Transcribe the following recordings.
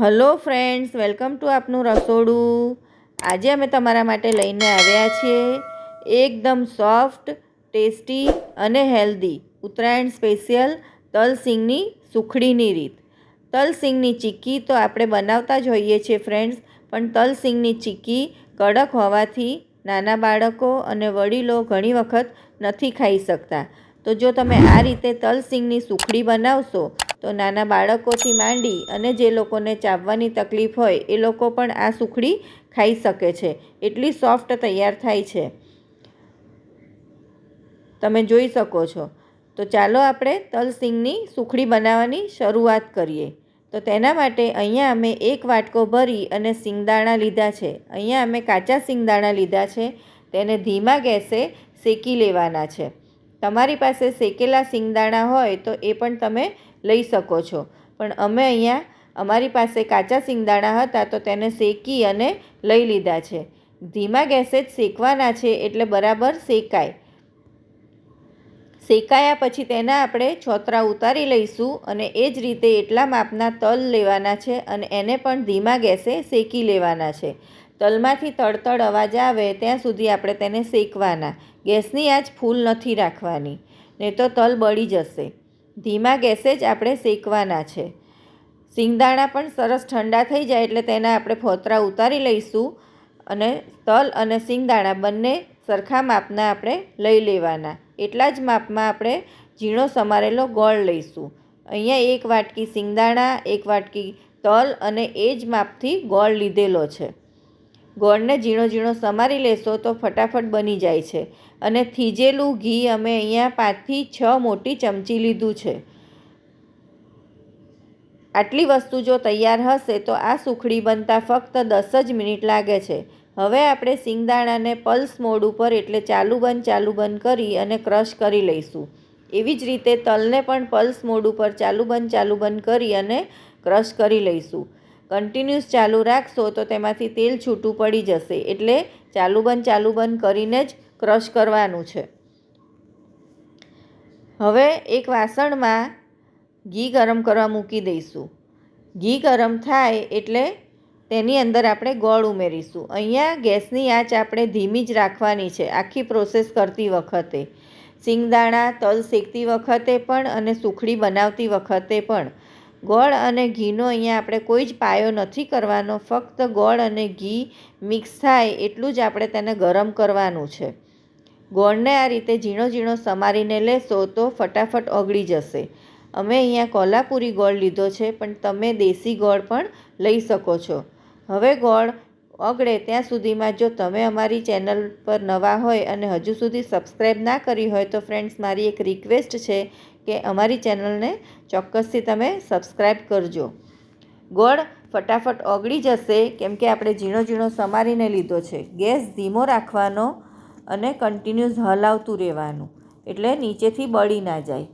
Hello friends, welcome to આપનું રસોડું. આજે અમે તમારા માટે લઈને આવ્યા છીએ એકદમ સોફ્ટ, ટેસ્ટી અને હેલ્ધી ઉત્તરાયણ સ્પેશિયલ તલ સિંગની સુખડીની રીત. તલ સિંગની ચીક્કી તો આપણે બનાવતા જ હોઈએ છીએ ફ્રેન્ડ્સ, પણ તલ સિંગની ચીક્કી કડક હોવાથી નાના બાળકો અને વડીલો ઘણી વખત નથી ખાઈ શકતા. તો જો તમે આ રીતે તલ સિંગની સુખડી બનાવશો તો નાના બાળકોથી માંડી અને જે લોકોને ચાવવાની તકલીફ હોય, એ લોકો પણ આ સુખડી ખાઈ શકે છે. એટલી સોફ્ટ તૈયાર થાય છે. તમે જોઈ શકો છો. તો ચાલો આપણે તલ સિંગની સુખડી બનાવવાની શરૂઆત કરીએ. તો તેના માટે અહીંયા અમે એક વાટકો ભરી અને સિંગદાણા લીધા છે. અહીંયા અમે કાચા સિંગદાણા લીધા છે. તેને ધીમા ગેસે શેકી લેવાના છે. તમારી પાસે શેકેલા સિંગદાણા હોય તો એ પણ તમે લઈ શકો છો. પણ અમે અહીંયા અમારી પાસે કાચા સિંગદાણા હતા તો તેને શેકી અને લઈ લીધા છે. ધીમા ગેસે જ શેકવાના છે એટલે બરાબર શેકાય. શેકાયા પછી તેના આપણે છોતરા ઉતારી લઈશું અને એ જ રીતે એટલા માપના તલ લેવાના છે અને એને પણ ધીમા ગેસે શેકી લેવાના છે. તલમાંથી તડતડ અવાજ આવે ત્યાં સુધી આપણે તેને શેકવાના. ગેસની આંચ ફૂલ નથી રાખવાની. નહીં તો તલ બળી જશે. ધીમા ગેસે જ આપણે શેકવાના છે. સિંગદાણા પણ સરસ ઠંડા થઈ જાય એટલે તેના આપણે ફોતરા ઉતારી લઈશું અને તલ અને સિંગદાણા બંને સરખા માપના આપણે લઈ લેવાના. એટલા જ માપમાં આપણે ઝીણો સમારેલો ગોળ લઈશું. અહીંયા એક વાટકી સિંગદાણા, એક વાટકી તલ અને એ જ માપથી ગોળ લીધેલો છે. ગોળને ઝીણો ઝીણો સમારી લેશો તો ફટાફટ બની જાય છે. અને થીજેલું ઘી અમે અહીંયા પાંચથી છ મોટી ચમચી લીધું છે. આટલી વસ્તુ જો તૈયાર હશે તો આ સુખડી બનતા ફક્ત દસ જ મિનિટ લાગે છે. હવે આપણે સિંગદાણાને પલ્સ મોડ ઉપર એટલે ચાલુ બંધ ચાલુ બંધ કરી અને ક્રશ કરી લઈશું. એવી જ રીતે તલને પણ પલ્સ મોડ ઉપર ચાલુ બંધ ચાલુ બંધ કરી અને ક્રશ કરી લઈશું. કન્ટિન્યુઅસ ચાલુ રાખશો તો તેમાંથી તેલ છૂટું પડી જશે. એટલે ચાલુ બંધ ચાલુ બંધ કરીને જ ક્રશ કરવાનું છે. હવે એક વાસણમાં ઘી ગરમ કરવા મૂકી દઈશું. ઘી ગરમ થાય એટલે તેની અંદર આપણે ગોળ ઉમેરીશું. અહીંયા ગેસની આંચ આપણે ધીમી જ રાખવાની છે. આખી પ્રોસેસ કરતી વખતે. સિંગદાણા, તલ શેકતી વખતે પણ અને સુખડી બનાવતી વખતે પણ. ગોળ અને ઘીનો અહીંયા આપણે કોઈ જ પાયો નથી કરવાનો. ફક્ત ગોળ અને ઘી મિક્સ થાય એટલું જ આપણે તેને ગરમ કરવાનું છે. ગોળને આ રીતે ઝીણો ઝીણો સમારીને લેશો તો ફટાફટ ઓગળી જશે. અમે અહીંયા કોલ્હાપુરી ગોળ લીધો છે, પણ તમે દેશી ગોળ પણ લઈ શકો છો. હવે ગોળ ઓગળે ત્યાં સુધીમાં જો તમે અમારી ચેનલ પર નવા હોય અને હજુ સુધી સબસ્ક્રાઈબ ના કરી હોય તો ફ્રેન્ડ્સ મારી એક રિક્વેસ્ટ છે કે અમારી ચેનલને ચોક્કસથી તમે સબસ્ક્રાઈબ કરજો. ગોળ ફટાફટ ઓગળી જશે કેમ કે આપણે ઝીણો ઝીણો સમારીને લીધો છે. ગેસ ધીમો રાખવાનો અને કન્ટિન્યુઅસ હલાવતું રહેવાનું એટલે નીચેથી બળી ના જાય.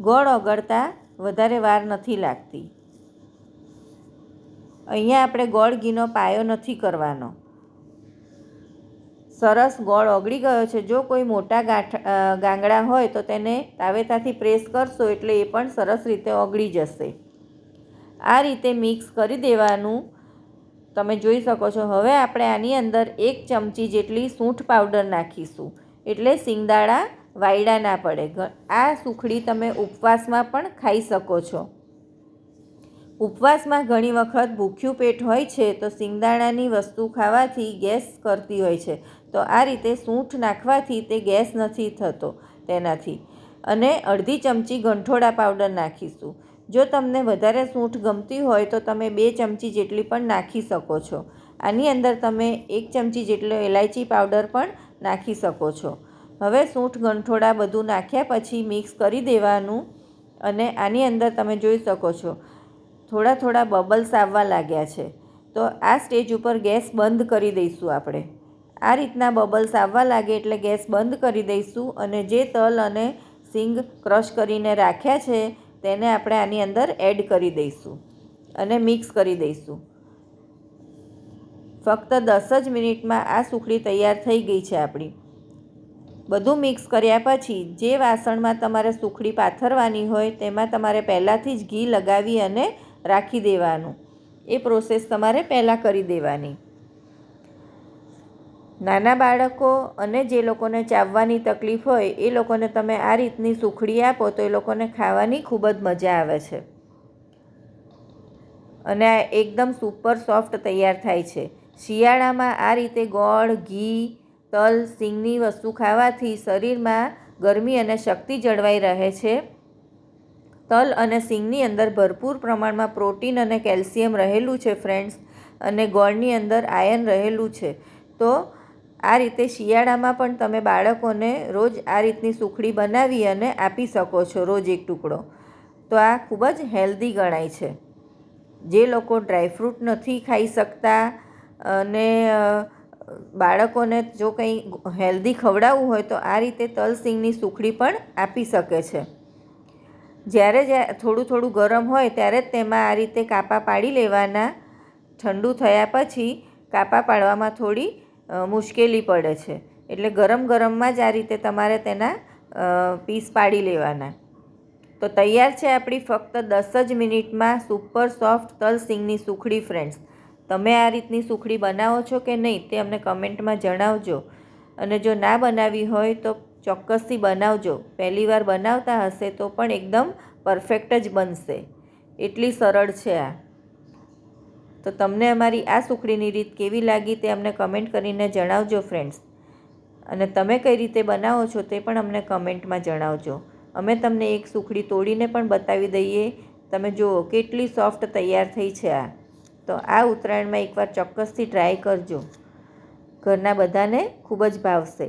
ગોળ ઓગળતા વધારે વાર નથી લાગતી. અહીંયા આપણે ગોળ ઘીનો પાયો નથી કરવાનો. સરસ ગોળ ઓગળી ગયો છે. જો કોઈ મોટા ગાંઠ ગાંગડા હોય તો તેને તાવેતાથી પ્રેસ કરશો એટલે એ પણ સરસ રીતે ઓગળી જશે. આ રીતે મિક્સ કરી દેવાનું. તમે જોઈ શકો છો, હવે આપણે આની અંદર એક ચમચી જેટલી સૂંઠ પાવડર નાખીશું. એટલે સિંગદાણા વાયડા ના પડે. આ સુખડી તમે ઉપવાસમાં પણ ખાઈ શકો છો. ઉપવાસમાં ઘણી વખત ભૂખ્યું પેટ હોય છે તો સિંગદાણાની વસ્તુ ખાવાથી ગેસ કરતી હોય છે. તો આ રીતે સૂંઠ નાખવાથી તે ગેસ નથી થતો તેનાથી. અને અડધી ચમચી ગંઠોડા પાવડર નાખીશું. જો તમને વધારે સૂંઠ ગમતી હોય તો તમે બે ચમચી જેટલી પણ નાખી શકો છો. આની અંદર તમે એક ચમચી જેટલો એલાયચી પાવડર પણ નાખી શકો છો. હવે સૂંઠ ગંઠોડા બધું નાખ્યા પછી મિક્સ કરી દેવાનું અને આની અંદર તમે જોઈ શકો છો. થોડા થોડા બબલ્સ આવવા લાગ્યા છે. તો આ સ્ટેજ ઉપર ગેસ બંધ કરી દઈશું આપણે. આ રીતના બબલ્સ આવવા લાગે એટલે ગેસ બંધ કરી દઈશું અને જે તલ અને સિંગ ક્રશ કરીને રાખ્યા છે, તેને આપણે આની અંદર એડ કરી દઈશું અને મિક્સ કરી દઈશું. ફક્ત દસ જ મિનિટમાં આ સુખડી તૈયાર થઈ ગઈ છે આપણી. બધું મિક્સ કર્યા પછી જે વાસણમાં તમારે સુખડી પાથરવાની હોય તેમાં તમારે પહેલાંથી જ ઘી લગાવી અને રાખી દેવાનું. એ પ્રોસેસ તમારે પહેલાં કરી દેવાની. નાના બાળકો અને જે લોકોને ચાવવાની તકલીફ હોય, એ લોકોને તમે આ રીતની સુખડી આપો તો એ લોકોને ખાવાની ખૂબ જ મજા આવે છે. અને આ એકદમ સુપર સોફ્ટ તૈયાર થાય છે. શિયાળામાં આ રીતે ગોળ, ઘી, તલ, સિંગની વસ્તુ ખાવાથી શરીરમાં ગરમી અને શક્તિ જળવાઈ રહે છે. તલ અને સિંગની અંદર ભરપૂર પ્રમાણમાં પ્રોટીન અને કેલ્શિયમ રહેલું છે, ફ્રેન્ડ્સ, અને ગોળની અંદર આયર્ન રહેલું છે. તો આ રીતે શિયાળામાં પણ તમે બાળકોને રોજ આ રીતની સુખડી બનાવી અને આપી શકો છો, રોજ એક ટુકડો. તો આ ખૂબ જ હેલ્ધી ગણાય છે. જે લોકો ડ્રાયફ્રૂટ નથી ખાઈ શકતા અને બાળકોને જો કંઈ હેલ્ધી ખવડાવવું હોય તો આ રીતે તલ સિંગની સુખડી પણ આપી શકે છે. જ્યારે જ્યાં થોડું થોડું ગરમ હોય ત્યારે જ તેમાં આ રીતે કાપા પાડી લેવાના. ઠંડુ થયા પછી કાપા પાડવામાં થોડી મુશ્કેલી પડે છે. એટલે ગરમ ગરમમાં જ આ રીતે તમારે તેના પીસ પાડી લેવાના. તો તૈયાર છે આપણી ફક્ત દસ જ મિનિટમાં સુપર સોફ્ટ તલ સિંગની સુખડી ફ્રેન્ડ્સ. તમે આ રીતની સુખડી બનાવો છો કે નહીં તે અમને કમેન્ટમાં જણાવજો. અને જો ના બનાવી હોય તો ચોક્કસથી બનાવજો. પહેલી વાર બનાવતા હશે તો પણ એકદમ પરફેક્ટ જ બનશે. એટલી સરળ છે આ. તો તમને અમારી આ સુખડીની રીત કેવી લાગી તે અમને કમેન્ટ કરીને જણાવજો ફ્રેન્ડ્સ અને તમે કઈ રીતે બનાવો છો તે પણ અમને કમેન્ટમાં જણાવજો. અમે તમને એક સુખડી તોડીને પણ બતાવી દઈએ. તમે જુઓ કેટલી સોફ્ટ તૈયાર થઈ છે આ. તો આ ઉત્તરાયણમાં એકવાર ચોક્કસથી ટ્રાય કરજો. ઘરના બધાને ખૂબ જ ભાવશે.